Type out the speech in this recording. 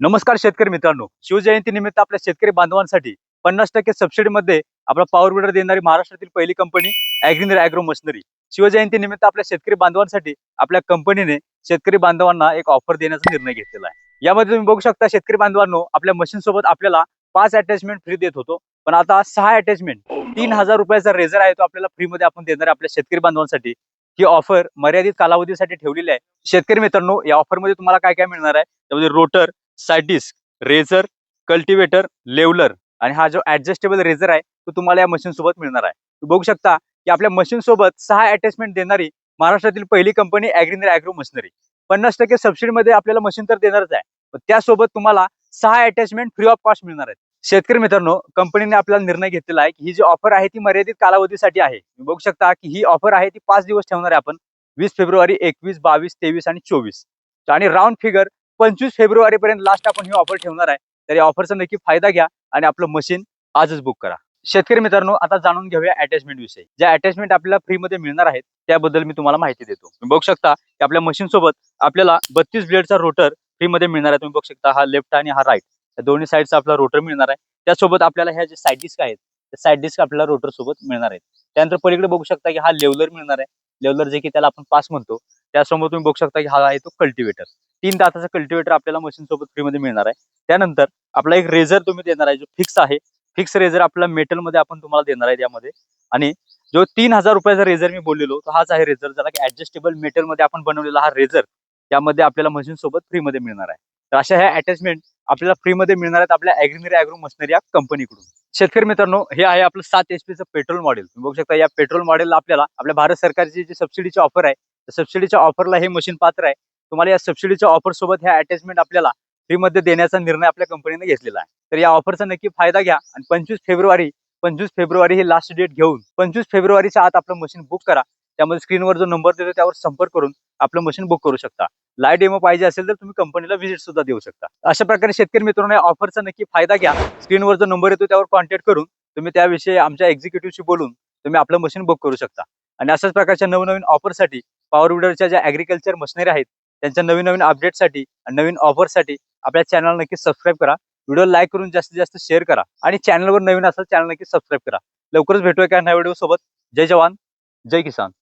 नमस्कार शेतकरी मित्रांनो. शिवजयंती निमित्त आपल्या शेतकरी बांधवांसाठी पन्नास टक्के सबसिडीमध्ये आपला पॉवर विडर देणारी महाराष्ट्रातील पहिली कंपनी अॅग्रिनर अॅग्रो मशनरी शिवजयंती निमित्त आपल्या शेतकरी बांधवांसाठी आपल्या कंपनीने शेतकरी बांधवांना एक ऑफर देण्याचा निर्णय घेतलेला आहे. यामध्ये तुम्ही बघू शकता शेतकरी बांधवांनो आपल्या मशीन सोबत आपल्याला पाच अटॅचमेंट फ्री देत होतो. पण आता सहा अटॅचमेंट तीन हजार रुपयाचा रेझर आहे तो आपल्याला फ्रीमध्ये आपण देणार आहे आपल्या शेतकरी बांधवांसाठी. ही ऑफर मर्यादित कालावधीसाठी ठेवलेली आहे. शेतकरी मित्रांनो या ऑफरमध्ये तुम्हाला काय काय मिळणार आहे? त्यामध्ये रोटर साईड डिस्क रेझर कल्टिवेटर लेवलर आणि हा जो ऍडजस्टेबल रेझर आहे तो तुम्हाला या मशीन सोबत मिळणार आहे. तुम्ही बघू शकता की आपल्या मशीन सोबत सहा अटॅचमेंट देणारी महाराष्ट्रातील पहिली कंपनी अॅग्रिनर अॅग्रो मशिनरी पन्नास टक्के सबसिडीमध्ये आपल्याला मशीन तर देणारच आहे. पण त्यासोबत तुम्हाला सहा अटॅचमेंट फ्री ऑफ कॉस्ट मिळणार आहेत. शेतकरी मित्रांनो कंपनीने आपल्याला निर्णय घेतलेला आहे की ही जी ऑफर आहे ती मर्यादित कालावधीसाठी आहे. तुम्ही बघू शकता की ही ऑफर आहे ती पाच दिवस ठेवणार आहे आपण. वीस फेब्रुवारी एकवीस बावीस तेवीस आणि चोवीस. आणि राऊंड फिगर पंचवीस फेब्रुवारी पर्यंत लास्ट आपण ही ऑफर ठेवणार आहे. तर या ऑफरचा नक्की फायदा घ्या आणि आपलं मशीन आजच बुक करा. शेतकरी मित्रांनो आता जाणून घेऊया अटॅचमेंट विषयी. ज्या अटॅचमेंट आपल्याला फ्रीमध्ये मिळणार आहेत त्याबद्दल मी तुम्हाला माहिती देतो. तुम्ही बघू शकता की आपल्या मशीन सोबत आपल्याला बत्तीस ब्लेडचा रोटर फ्रीमध्ये मिळणार आहे. तुम्ही बघू शकता हा लेफ्ट आणि हा राईट या दोन्ही साईडचा आपला रोटर मिळणार आहे. त्यासोबत आपल्याला ह्या जे साईड डिस्क आहेत त्या साईड डिस्क आपल्याला रोटर सोबत मिळणार आहेत. त्यानंतर पलीकडे बघू शकता की हा लेवलर मिळणार आहे. लेवलर जे की त्याला आपण पास म्हणतो. त्यासमोर तुम्ही बघू शकता की हा आहे तो कल्टिवेटर तीन दाताचा कल्टिवेटर आपल्याला मशीन सोबत फ्रीमध्ये मिळणार आहे. त्यानंतर आपला एक रेझर तुम्ही देणार आहे जो फिक्स आहे. फिक्स रेझर आपल्याला मेटलमध्ये आपण तुम्हाला देणार आहे त्यामध्ये. आणि जो तीन हजार रुपयाचा रेझर मी बोललेलो तो हाच आहे रेझर ज्याला की ऍडजस्टेबल मेटलमध्ये आपण बनवलेला हा रेझर त्यामध्ये आपल्याला मशीन सोबत फ्रीमध्ये मिळणार आहे. तर अशा ह्या अटॅचमेंट आपल्याला फ्रीमध्ये मिळणार आहेत आपल्या ॲग्रिनरी ॲग्रो मशनरी या कंपनीकडून शेतकरी मित्रांनो हे आहे आपलं सात एच पीचं पेट्रोल मॉडेल तुम्ही बघू शकता या पेट्रोल मॉडेलला आपल्याला आपल्या भारत सरकारची जी सबसिडीची ऑफर आहे सबसिडीच्या ऑफरला हे मशीन पात्र आहे. तुम्हाला या सबसिडीच्या ऑफर सोबत ह्या अटॅचमेंट आपल्याला फ्रीमध्ये देण्याचा निर्णय आपल्या कंपनीने घेतलेला आहे. तर या ऑफरचा नक्की फायदा घ्या आणि पंचवीस फेब्रुवारी पंचवीस फेब्रुवारी ही लास्ट डेट घेऊन पंचवीस फेब्रुवारीच्या आत आपलं मशीन बुक करा. त्यामध्ये स्क्रीनवर जो नंबर देतो त्यावर संपर्क करून आपलं मशीन बुक करू शकता. लाईव्ह डेमो पाहिजे असेल तर तुम्ही कंपनीला व्हिजिट सुद्धा देऊ शकता. अशा प्रकारे शेतकरी मित्रांनो या ऑफरचा नक्की फायदा घ्या. स्क्रीनवर जो नंबर येतो त्यावर कॉन्टॅक्ट करून तुम्ही त्याविषयी आमच्या एक्झिक्युटिव्हशी बोलून तुम्ही आपलं मशीन बुक करू शकता. आणि अशाच प्रकारच्या नवनवीन ऑफरसाठी पॉवर विडरच्या ज्या ॲग्रिकल्चर मशिनरी आहेत त्यांच्या नवीन नवीन अपडेटसाठी आणि नवीन ऑफरसाठी आपल्या चॅनल नक्की सबस्क्राईब करा. व्हिडिओ लाईक करून जास्तीत जास्त शेअर करा आणि चॅनलवर नवीन असेल चॅनल नक्की सबस्क्राईब करा. लवकरच भेटूया का नव्या व्हिडिओ सोबत. जय जवान जय किसान.